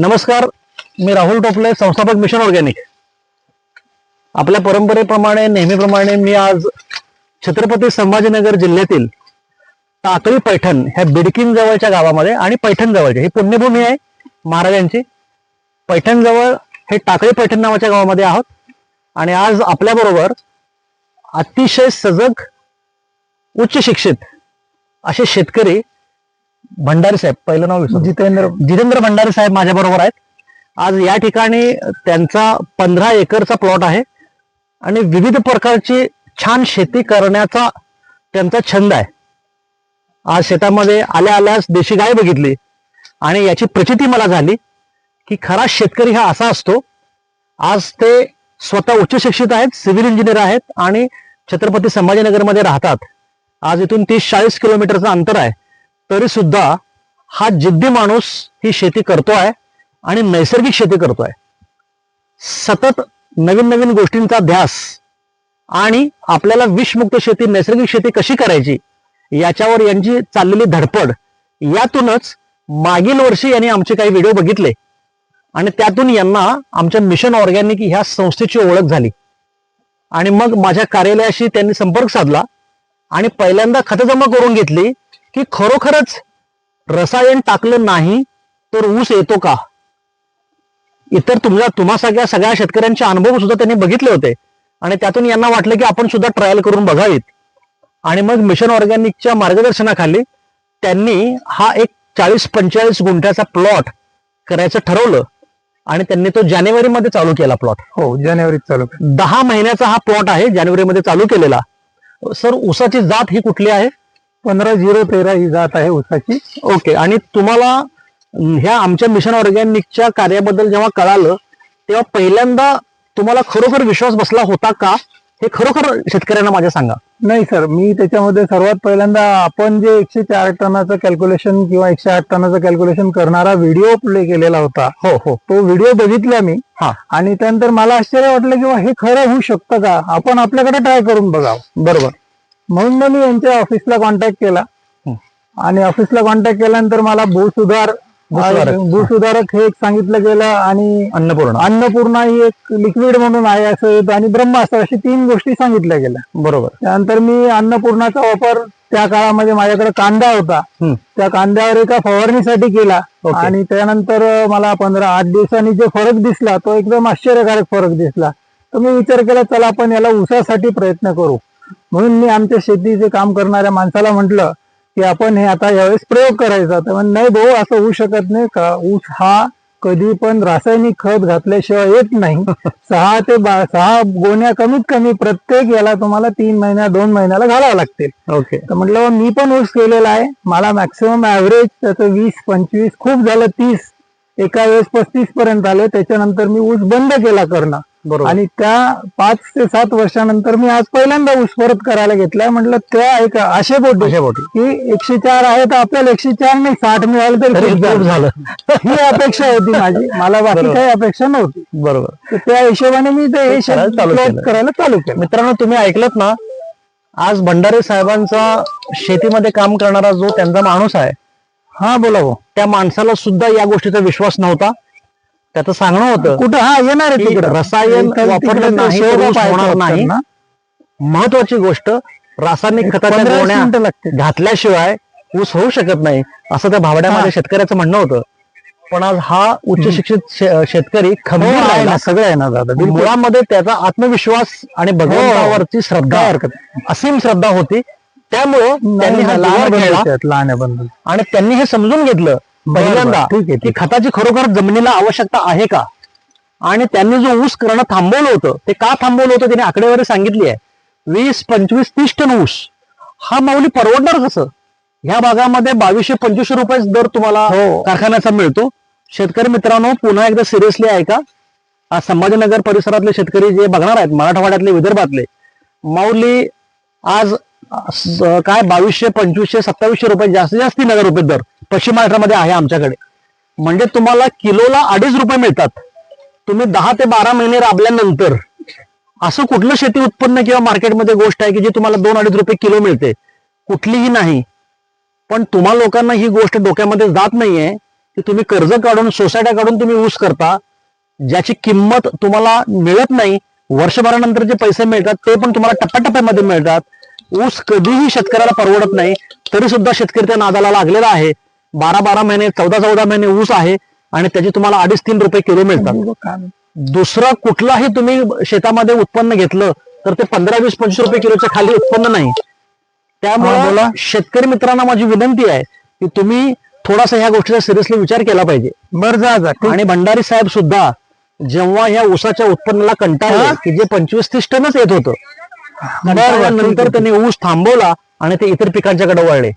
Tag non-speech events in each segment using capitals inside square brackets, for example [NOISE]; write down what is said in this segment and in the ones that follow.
नमस्कार मी राहुल टोपले संस्थापक मिशन ऑर्गॅनिक. आपल्या परंपरेप्रमाणे नेहमीप्रमाणे मी आज छत्रपती संभाजीनगर जिल्ह्यातील टाकळी पैठण ह्या बिडकीन जवळच्या गावामध्ये आणि पैठण जवळच्या ही पुण्यभूमी आहे महाराजांची. पैठण जवळ हे टाकळी पैठण नावाच्या गावामध्ये आहोत. आणि आज आपल्याबरोबर अतिशय सजग उच्च शिक्षित असे शेतकरी भंडारी साहेब पहिलं नाव जितेंद्र जितेंद्र भंडारी साहेब माझ्या बरोबर आहेत. आज या ठिकाणी त्यांचा पंधरा एकरचा प्लॉट आहे आणि विविध प्रकारची छान शेती करण्याचा त्यांचा छंद आहे. आज शेतामध्ये आल्या आल्यास देशी गाय बघितली आणि याची प्रचिती मला झाली की खरा शेतकरी हा असा असतो आज ते स्वतः उच्च शिक्षित आहेत सिव्हिल इंजिनियर आहेत आणि छत्रपती संभाजीनगरमध्ये राहतात. आज इथून तीस चाळीस किलोमीटरचं अंतर आहे. तरी सुद्धा हा जिद्दी माणूस ही शेती करतो आहे आणि नैसर्गिक शेती करतो आहे सतत नवीन नवीन गोष्टींचा ध्यास आणि आपल्याला विषमुक्त शेती नैसर्गिक शेती कशी करायची याच्यावर यांची चाललेली धडपड यातूनच मागील वर्षी यांनी आमचे काही व्हिडिओ बघितले आणि त्यातून यांना आमच्या मिशन ऑर्गॅनिक ह्या संस्थेची ओळख झाली. आणि मग माझ्या कार्यालयाशी त्यांनी संपर्क साधला आणि पहिल्यांदा खतजमा करून घेतली की खरोखरच रसायन टाकलं नाही तर ऊस येतो का? इतर तुमच्या तुम्हा सगळ्या सगळ्या शेतकऱ्यांचे अनुभव सुद्धा त्यांनी बघितले होते. आणि त्यातून यांना वाटलं की आपण सुद्धा ट्रायल करून बघावीत. आणि मग मिशन ऑर्गॅनिकच्या मार्गदर्शनाखाली त्यांनी हा एक चाळीस पंचेचाळीस गुंठ्याचा प्लॉट करायचं ठरवलं. आणि त्यांनी तो जानेवारीमध्ये चालू केला प्लॉट हो जानेवारीत चालू. दहा महिन्याचा हा प्लॉट आहे जानेवारीमध्ये चालू केलेला. सर ऊसाची जात ही कुठली आहे? पंधरा झिरो तेरा ही जात आहे ऊसाची. ओके आणि तुम्हाला ह्या आमच्या मिशन ऑर्गॅनिकच्या कार्याबद्दल जेव्हा कळालं तेव्हा पहिल्यांदा तुम्हाला खरोखर विश्वास बसला होता का? हे खरोखर शेतकऱ्यांना माझ्या सांगा. नाही सर मी त्याच्यामध्ये सर्वात पहिल्यांदा आपण जे एकशे चार टनाचं कॅल्क्युलेशन किंवा एकशे आठ टनाचं कॅल्क्युलेशन करणारा व्हिडिओ प्ले केलेला होता. हो हो. तो व्हिडिओ बघितला मी. हा. आणि त्यानंतर मला आश्चर्य वाटलं की बा हे खरं होऊ शकतं का? आपण आपल्याकडे ट्राय करून बघावं. बरोबर. म्हणून मग मी यांच्या ऑफिसला कॉन्टॅक्ट केला. आणि ऑफिसला कॉन्टॅक्ट केल्यानंतर मला भूसुधार भूसुधारक. हे एक सांगितलं गेलं आणि अन्नपूर्णा अन्नपूर्णा ही एक लिक्विड म्हणून आहे असं आणि ब्रह्मास्त्र अशी तीन गोष्टी सांगितल्या गेल्या बरोबर त्यानंतर मी अन्नपूर्णाचा वापर त्या काळामध्ये माझ्याकडे कांदा होता. त्या कांद्यावर एका फवारणीसाठी केला. आणि त्यानंतर मला पंधरा आठ दिवसांनी जो फरक दिसला तो एकदम आश्चर्यकारक फरक दिसला तर मी विचार केला चला आपण याला ऊसासाठी प्रयत्न करू म्हणून मी आमच्या शेतीचे काम करणाऱ्या माणसाला म्हटलं की आपण हे आता यावेळेस प्रयोग करायचा. तर नाही भाऊ असं होऊ शकत नाही का? ऊस हा कधी पण रासायनिक खत घातल्याशिवाय येत नाही. सहा ते बा- सहा गोण्या कमीत कमी प्रत्येक याला तुम्हाला तीन महिन्या दोन महिन्याला घालावं लागतील. ओके तर म्हटलं मी पण ऊस केलेला आहे. मला मॅक्सिमम ऍव्हरेज त्याचं वीस पंचवीस खूप झालं तीस. एका वेळेस पस्तीस पर्यंत आले. त्याच्यानंतर मी ऊस बंद केला करणं. आणि त्या पाच ते सात वर्षानंतर मी आज पहिल्यांदा ऊस परत करायला घेतलाय म्हटलं त्या एक आशेपोटी अशा बोटी. की एकशे चार आहे तर आपल्याला एकशे चार नाही साठ मिळालं तरी झालं. ही अपेक्षा होती माझी. मला बाकी. काही अपेक्षा नव्हती. बरोबर. त्या हिशोबाने मी ते हे करायला चालू केलं. मित्रांनो तुम्ही ऐकलत ना आज भंडारे साहेबांचा शेतीमध्ये काम करणारा जो त्यांचा माणूस आहे हा बोला त्या माणसाला सुद्धा या गोष्टीचा विश्वास नव्हता. त्याचं सांगणं होतं. कुठं? हा येणार आहे तिकडं. रसायन वापरलं नाही होणार नाही. महत्वाची गोष्ट रासायनिक खताच्या गोण्या. घातल्याशिवाय ऊस होऊ शकत नाही असं त्या भावड्यामध्ये हा. शेतकऱ्याचं म्हणणं होतं. पण आज हा उच्च शिक्षित शेतकरी हो, खंबीर आहे राहिला ना, सगळं आहे ना दादा. मुळामध्ये त्याचा आत्मविश्वास आणि भगवंतावरची श्रद्धा हरकत असीम श्रद्धा होती. त्यामुळं त्यांनी हा लहान खेळला. आहे आणि त्यांनी हे समजून घेतलं पहिल्यांदा की खताची खरोखर जमिनीला आवश्यकता आहे का? आणि त्यांनी जो ऊस करणं थांबवलं होतं ते का थांबवलं होतं त्यांनी आकडेवारी सांगितली आहे? वीस पंचवीस तीस टन ऊस. हा माऊली परवडणार कसं? ह्या भागामध्ये बावीसशे पंचवीसशे रुपये दर तुम्हाला हो. कारखान्याचा मिळतो. शेतकरी मित्रांनो पुन्हा एकदा सिरियसली ऐका. आज संभाजीनगर परिसरातले शेतकरी जे बघणार आहेत मराठवाड्यातले विदर्भातले माऊली आज काय बावीसशे पंचवीसशे सत्तावीसशे रुपये जास्तीत जास्त तीन हजार रुपये दर पश्चिम महाराष्ट्रामध्ये आहे आमच्याकडे. म्हणजे तुम्हाला किलोला अडीच रुपये मिळतात. तुम्ही दहा ते बारा महिने राबल्यानंतर असं कुठलं शेती उत्पन्न किंवा मार्केटमध्ये गोष्ट आहे की जी तुम्हाला दोन अडीच रुपये किलो मिळते? कुठलीही नाही. पण तुम्हा लोकांना ही गोष्ट डोक्यामध्ये जात नाहीये की तुम्ही कर्ज काढून सोसायट्या काढून तुम्ही ऊस करता ज्याची किंमत तुम्हाला मिळत नाही. वर्षभरानंतर जे पैसे मिळतात ते पण तुम्हाला टप्प्याटप्प्यामध्ये मिळतात. ऊस कधीही शेतकऱ्याला परवडत नाही तरी सुद्धा शेतकरी त्या नादाला लागलेला आहे बारा बारा महिने चौदा चौदा महिने ऊस आहे आणि त्याची तुम्हाला अडीच तीन रुपये किलो मिळतात दुसरं कुठलाही तुम्ही शेतामध्ये उत्पन्न घेतलं तर ते पंधरा वीस पंचवीस रुपये किलोच्या खाली उत्पन्न नाही हा, त्यामुळे. शेतकरी मित्रांना माझी विनंती आहे की तुम्ही थोडासा ह्या गोष्टीचा सिरियसली विचार केला पाहिजे बर. आणि भंडारी साहेब सुद्धा जेव्हा ह्या ऊसाच्या उत्पन्नाला कंटाळले हा? की जे पंचवीस तीस टनच येत होतं नंतर. त्यांनी ऊस थांबवला आणि ते इतर पिकांच्याकडे वळले.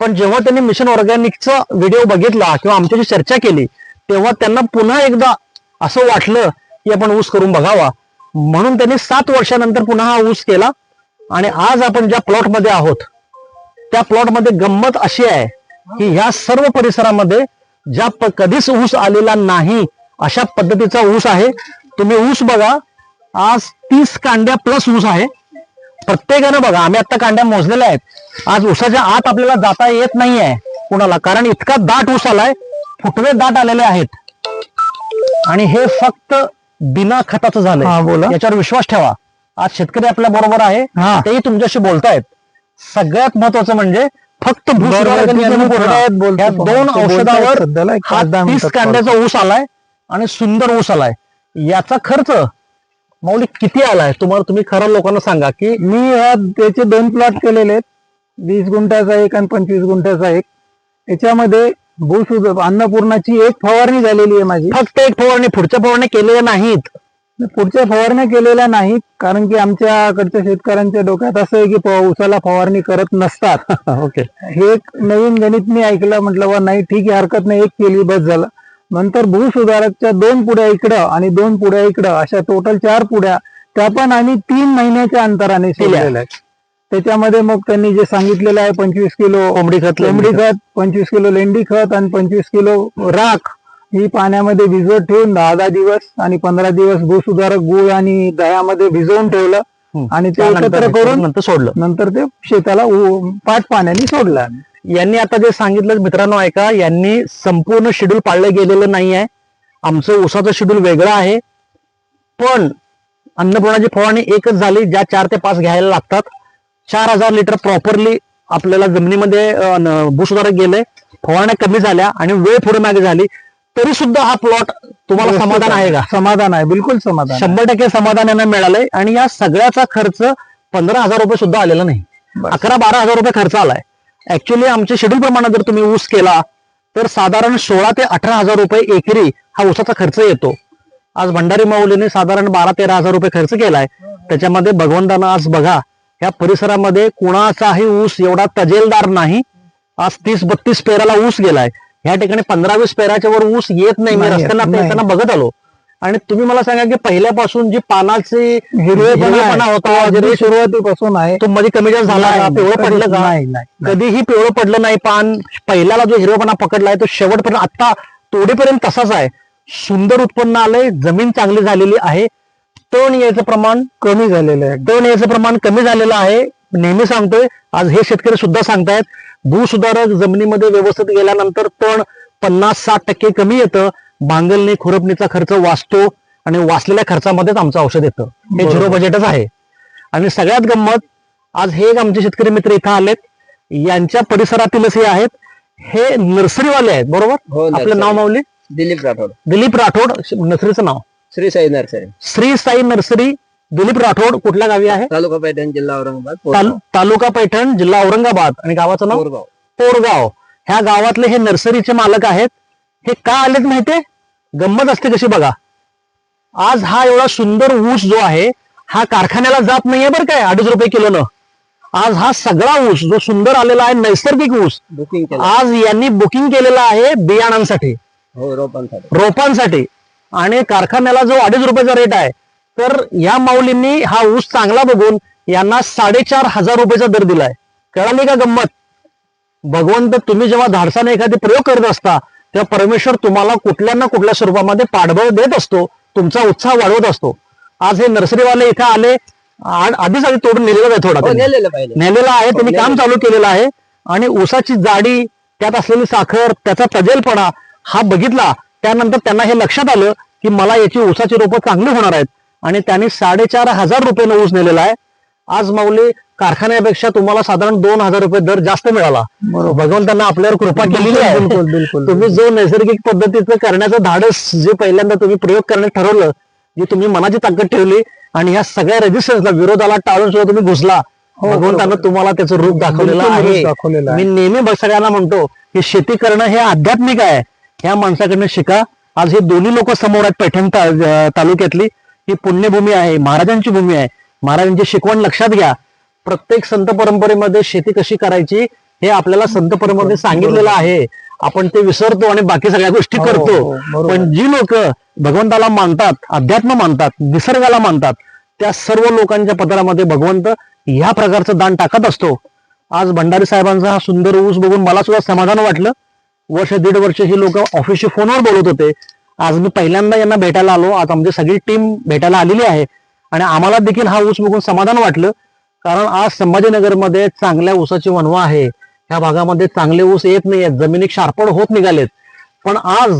पण जेव्हा त्यांनी मिशन ऑर्गॅनिकचा व्हिडिओ बघितला किंवा आमच्याशी चर्चा केली तेव्हा त्यांना पुन्हा एकदा असं वाटलं की आपण ऊस करून बघावा. म्हणून त्यांनी सात वर्षानंतर पुन्हा हा ऊस केला. आणि आज आपण ज्या प्लॉटमध्ये आहोत त्या प्लॉटमध्ये गंमत अशी आहे की ह्या सर्व परिसरामध्ये ज्या कधीच ऊस आलेला नाही अशा पद्धतीचा ऊस आहे. तुम्ही ऊस बघा. आज तीस कांड्या प्लस ऊस आहे. प्रत्येकानं बघा आम्ही आता कांड्या मोजलेल्या आहेत. आज ऊसाच्या आत आपल्याला जाता येत नाहीये कुणाला कारण इतका दाट ऊस आलाय फुटवे दाट आलेले आहेत. आणि हे फक्त बिना खताचं हा, झालंय बोला. याच्यावर विश्वास ठेवा. आज शेतकरी आपल्या बरोबर आहे हा. तेही तुमच्याशी बोलतायत. सगळ्यात महत्वाचं म्हणजे फक्त दोन औषधावर कांड्याचा ऊस आलाय आणि सुंदर ऊस आलाय. याचा खर्च माऊली किती आलाय? तुम्हाला तुम्ही खरं लोकांना सांगा की मी ह्या त्याचे दोन प्लॉट केलेले आहेत. वीस गुंठ्याचा एक आणि पंचवीस गुंठ्याचा एक. याच्यामध्ये भूसुध अन्नपूर्णाची एक फवारणी झालेली आहे माझी. फक्त एक फवारणी पुढच्या फवारणी केलेल्या नाहीत. पुढच्या फवारण्या केलेल्या नाहीत कारण की आमच्याकडच्या शेतकऱ्यांच्या डोक्यात असं आहे की ऊसाला फवारणी करत नसतात. [LAUGHS] ओके. हे एक नवीन गणित मी ऐकलं म्हटलं वा नाही ठीक आहे हरकत नाही एक केली बस झालं. नंतर भूसुधारकच्या दोन पुड्या इकडं आणि दोन पुड्या इकडं अशा टोटल चार पुड्या त्या पण आम्ही तीन महिन्याच्या अंतराने सोडलेल्या आहेत त्याच्यामध्ये मग त्यांनी जे सांगितलेलं आहे पंचवीस किलो कोंबडी खत लेंबडी खत पंचवीस किलो लेंडी खत आणि पंचवीस किलो राख ही पाण्यामध्ये भिजवत ठेवून दहा दहा दिवस आणि पंधरा दिवस भूसुधारक गुळ आणि दह्यामध्ये भिजवून ठेवलं. आणि ते एकत्र करून नंतर सोडलं नंतर ते शेताला पाट पाण्याने सोडलं आम्ही. यांनी आता जे सांगितलं मित्रांनो ऐका यांनी संपूर्ण शेड्यूल पाळलं गेलेलं नाही आहे आमचं ऊसाचं शेड्यूल वेगळं आहे. पण अन्नपूर्णाची फवारणी एकच झाली ज्या चार ते पाच घ्यायला लागतात. चार हजार लिटर प्रॉपरली आपल्याला जमिनीमध्ये भूसुधारक गेले. फवारण्या कमी झाल्या आणि वेळ पुढे मागे झाली. तरी सुद्धा हा प्लॉट तुम्हाला समाधान आहे का? समाधान आहे बिलकुल समाधान. शंभर टक्के समाधान यांना मिळालंय. आणि या सगळ्याचा खर्च पंधरा हजार रुपये सुद्धा आलेला नाही. अकरा बारा हजार रुपये खर्च आलाय. ऍक्च्युली आमच्या शेड्यूल प्रमाणे जर तुम्ही ऊस केला तर साधारण सोळा ते अठरा हजार रुपये एकरी हा ऊसाचा खर्च येतो. आज भंडारी माऊलीने साधारण बारा तेरा हजार रुपये खर्च केलाय. त्याच्यामध्ये भगवंतानं आज बघा या परिसरामध्ये कुणाचाही ऊस एवढा तजेलदार नाही. आज तीस बत्तीस पेराला ऊस गेलाय. ह्या ठिकाणी पंधरा वीस पेराच्या वर ऊस येत नाही मी. येताना बघत आलो. आणि तुम्ही मला सांगा की पहिल्यापासून जी पानाची हिरवेपणा आहे. होता सुरुवातीपासून आहे. तो मध्ये कमी जास्त झाला पिवळं पडलं नाही. कधीही पिवळं पडलं नाही पान पहिल्याला जो हिरवेपणा पकडलाय तो शेवटपर्यंत आता तोडीपर्यंत तसाच आहे. सुंदर उत्पन्न आलंय जमीन चांगली झालेली आहे. तण यायचं प्रमाण कमी झालेलं आहे. तण यायचं प्रमाण कमी झालेलं आहे नेहमी सांगतोय आज हे शेतकरी सुद्धा सांगतायत भूसुधारक जमिनीमध्ये व्यवस्थित गेल्यानंतर तण पन्नास साठ टक्के कमी येतं. बांगलणी खुरपणीचा खर्च वाचतो आणि वाचलेल्या खर्चामध्येच आमचं औषध येतं. हे. झिरो बजेटच आहे. आणि सगळ्यात गंमत आज हे एक आमचे शेतकरी मित्र इथं आलेत. यांच्या परिसरातीलच हे आहेत. हे नर्सरीवाले आहेत बरोबर? हो आपलं. नाव माऊली? दिलीप राठोड. दिलीप राठोड नर्सरीचं नाव. श्री साई नर्सरी. श्री साई नर्सरी दिलीप राठोड कुठल्या गावी आहे? तालुका पैठण जिल्हा औरंगाबाद तालु- तालुका पैठण जिल्हा औरंगाबाद. आणि गावाचं नाव? पोरगाव. ह्या गावातले हे नर्सरीचे मालक आहेत. हे का आलेत माहितीये? गंमत असते कशी बघा. आज हा एवढा सुंदर ऊस जो आहे हा कारखान्याला जात नाहीये बरं काय अडीच रुपये किलोनं. आज हा सगळा ऊस जो सुंदर आलेला आहे नैसर्गिक ऊस बुकिंग आज यांनी बुकिंग केलेलं आहे बियाणांसाठी. हो रोपांसाठी. रोपांसाठी. आणि कारखान्याला जो अडीच रुपयाचा रेट आहे तर या माऊलींनी हा ऊस चांगला बघून यांना साडेचार हजार रुपयाचा दर दिलाय. कळाली का गंमत? भगवंत तुम्ही जेव्हा धाडसाने एखादे प्रयोग करत असता तेव्हा परमेश्वर तुम्हाला कुठल्या ना कुठल्या स्वरूपामध्ये पाठबळ देत असतो तुमचा उत्साह वाढवत असतो. आज हे नर्सरीवाले इथे आले आधीच आधी तोडून नेलेलं आहे थोडा हो. नेलेलं आहे त्यांनी काम चालू केलेलं आहे. आणि ऊसाची जाडी त्यात असलेली साखर त्याचा तजेलपणा हा बघितला. त्यानंतर त्यांना हे लक्षात आलं की मला याची ऊसाची रोपं चांगली होणार आहेत. आणि त्यांनी साडेचार हजार रुपयानं ऊस नेलेला आहे. आज माऊली कारखान्यापेक्षा तुम्हाला साधारण दोन हजार रुपये दर जास्त मिळाला. भगवंतांना आपल्यावर कृपा केलेली आहे. तुम्ही जो नैसर्गिक पद्धतीचं करण्याचं धाडस जे पहिल्यांदा तुम्ही प्रयोग करण्यात ठरवलं जी तुम्ही मनाची ताकद ठेवली आणि ह्या सगळ्या रेजिस्टन्सला विरोधाला टाळून सुद्धा तुम्ही घुसला. भगवंतानं तुम्हाला त्याचं रूप दाखवलेलं आहे. मी नेहमी सगळ्यांना म्हणतो की शेती करणं हे आध्यात्मिक आहे. ह्या माणसाकडनं शिका. आज हे दोन्ही लोक समोर आहेत पैठण तालुक्यातली. ही पुण्यभूमी आहे महाराजांची भूमी आहे. महाराजांची शिकवण लक्षात घ्या. प्रत्येक संत परंपरेमध्ये शेती कशी करायची हे आपल्याला संत परंपरेमध्ये सांगितलेलं आहे. आपण ते विसरतो आणि बाकी सगळ्या गोष्टी हो, करतो. हो. पण जी लोक भगवंताला मानतात अध्यात्म मानतात निसर्गाला मानतात त्या सर्व लोकांच्या पदरामध्ये भगवंत ह्या प्रकारचं दान टाकत असतो. आज भंडारी साहेबांचा हा सुंदर ऊस बघून मला सुद्धा समाधान वाटलं. वर्ष दीड वर्ष ही लोक ऑफिसची फोनवर बोलत होते. आज मी पहिल्यांदा यांना भेटायला आलो. आज आमची सगळी टीम भेटायला आलेली आहे. आणि आम्हाला देखील हा ऊस बघून समाधान वाटलं. कारण आज संभाजीनगरमध्ये चांगल्या ऊसाची वनवा आहे. ह्या भागामध्ये चांगले ऊस येत नाही आहेत जमिनी क्षारपड होत निघालेत. पण आज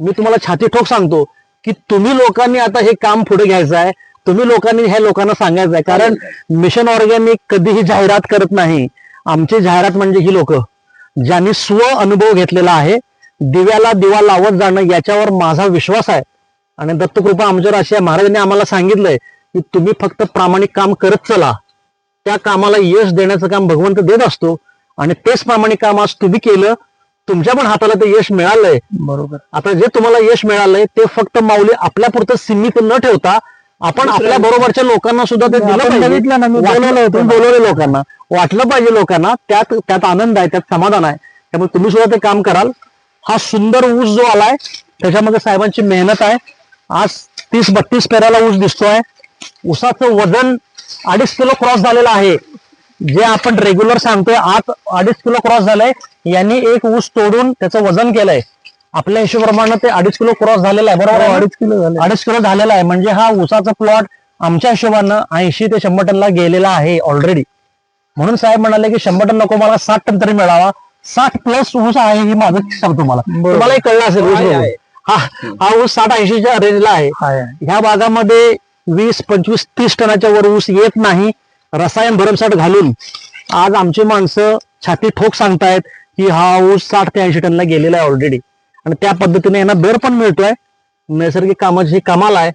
मी तुम्हाला छाती ठोक सांगतो की तुम्ही लोकांनी आता हे काम पुढे घ्यायचं आहे. तुम्ही लोकांनी ह्या लोकांना सांगायचं आहे. कारण मिशन ऑर्गॅनिक कधीही जाहिरात करत नाही. आमची जाहिरात म्हणजे ही लोक. ज्यांनी स्व अनुभव घेतलेला आहे दिव्याला दिवा लावत जाणं याच्यावर माझा विश्वास आहे. आणि दत्तकृपा आमच्यावर अशी आहे. महाराजांनी आम्हाला सांगितलंय की तुम्ही फक्त प्रामाणिक काम करत चला. त्या कामाला यश देण्याचं काम भगवंत देत असतो. आणि तेच प्रामाणिक काम आज तुम्ही केलं तुमच्या पण हाताला ते यश मिळालंय. बरोबर. आता जे तुम्हाला यश मिळालंय ते फक्त माऊली आपल्या पुरतं सीमित न ठेवता आपण आपल्या बरोबरच्या लोकांना सुद्धा ते दिलं बोलवलं ना. लोकांना. वाटलं पाहिजे लोकांना. त्यात त्यात आनंद आहे त्यात समाधान आहे. त्यामुळे तुम्ही सुद्धा ते काम कराल. हा सुंदर ऊस जो आलाय त्याच्यामध्ये साहेबांची मेहनत आहे. आज तीस बत्तीस पेराला ऊस दिसतोय. ऊसाचं वजन अडीच किलो क्रॉस झालेलं आहे. जे आपण रेग्युलर सांगतोय आत अडीच किलो क्रॉस झालंय. यांनी एक ऊस तोडून त्याचं वजन केलंय. आपल्या हिशोबाप्रमाणे ते अडीच किलो क्रॉस झालेलं आहे बरोबर? अडीच किलो अडीच किलो झालेला आहे. म्हणजे हा ऊसाचा प्लॉट आमच्या हिशोबानं ऐंशी ते शंभर टनला गेलेला आहे ऑलरेडी म्हणून साहेब म्हणाले की शंभर टन नको मला साठ टन तरी मिळावा. साठ प्लस ऊस आहे हे माझं सांगतो मला बरोबर. तुम्हाला कळलं असेल. हा हा ऊस साठ ऐंशीच्या रेंजला आहे. ह्या भागामध्ये वीस पंचवीस तीस टनाच्या वर ऊस येत नाही. रसायन भरमसाठ घालून आज आमची माणसं छाती ठोक सांगतायत की हा ऊस साठ ते ऐंशी टनला गेलेला आहे ऑलरेडी आणि त्या पद्धतीने यांना दर पण मिळतोय. नैसर्गिक कामाची ही कमाल आहे.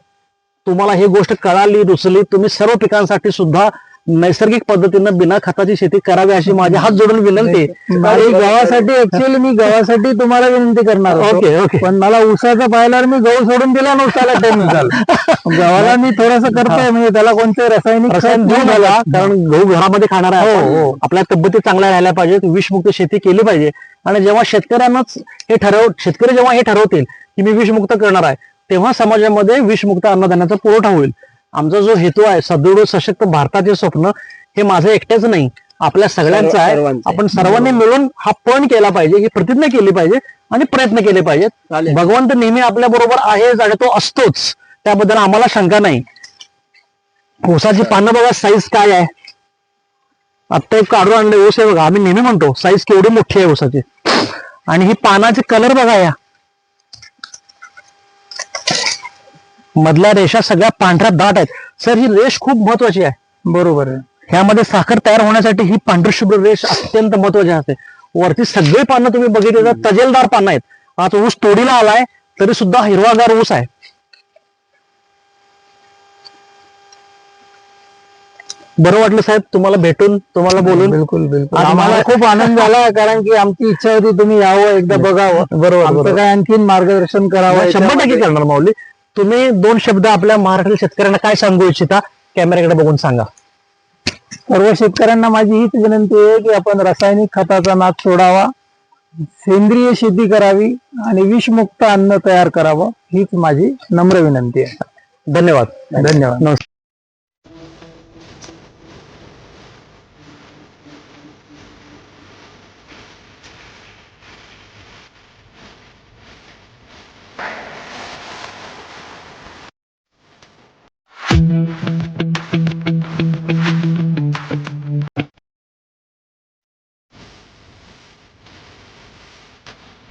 तुम्हाला ही गोष्ट कळाली रुचली तुम्ही सर्व पिकांसाठी सुद्धा नैसर्गिक पद्धतीनं बिना खताची शेती करावी अशी माझी हात जोडून विनंती आणि गव्हासाठी ऍक्च्युअली मी गव्हासाठी तुम्हाला विनंती करणार. ओके ओके पण मला ऊसाचं पाहिल्यावर मी गहू सोडून दिला नव्हता टाइम [LAUGHS] गव्हाला मी थोडस करतोय म्हणजे त्याला कोणते रासायनिक. कारण गहू घरामध्ये खाणार आहे हो. हो. आपल्या तब्येती चांगल्या राहिल्या पाहिजेत विषमुक्त शेती केली पाहिजे आणि जेव्हा शेतकऱ्यांनाच हे ठरव शेतकरी जेव्हा हे ठरवतील की मी विषमुक्त करणार आहे तेव्हा समाजामध्ये विषमुक्त अन्नधान्याचा पुरवठा होईल आमचा जो हेतू आहे सदृढ सशक्त भारताचे स्वप्न हे माझं एकट्याच नाही. आपल्या सगळ्यांचं आहे. आहे. आपण सर्वांनी मिळून हा पण केला पाहिजे ही प्रतिज्ञा केली पाहिजे आणि प्रयत्न केले पाहिजेत भगवंत नेहमी आपल्या बरोबर आहेच आणि तो असतोच. त्याबद्दल आम्हाला शंका नाही. ऊसाची पानं बघा साईज काय आहे. आता एक काढून आणले ऊस आहे बघा. आम्ही नेहमी म्हणतो साईज केवढी मोठी आहे ऊसाची. आणि ही पानाचे कलर बघा या. मधल्या रेषा सगळ्या पांढऱ्या दाट आहेत. सर ही रेष खूप महत्वाची आहे. बरोबर आहे. ह्यामध्ये साखर तयार होण्यासाठी ही पांढरी शुभ्र रेष अत्यंत महत्वाची असते. वरती सगळी पानं तुम्ही बघितली तर तजेलदार पानं आहेत. आज ऊस तोडीला आलाय तरी सुद्धा हिरवागार ऊस आहे. बरं वाटलं साहेब तुम्हाला भेटून तुम्हाला बोलून. बिलकुल बिलकुल. आम्हाला खूप आनंद झाला कारण की आमची इच्छा होती तुम्ही यावं एकदा बघावं. बरोबर काय आणखीन मार्गदर्शन करावं शंभर टक्के. करणार माऊली. तुम्ही दोन शब्द आपल्या महाराष्ट्रातील शेतकऱ्यांना काय सांगू इच्छिता कॅमेऱ्याकडे बघून सांगा. सर्व शेतकऱ्यांना माझी हीच विनंती आहे की आपण रासायनिक खताचा नाद सोडावा सेंद्रिय शेती करावी आणि विषमुक्त अन्न तयार करावं हीच माझी नम्र विनंती आहे. धन्यवाद. धन्यवाद.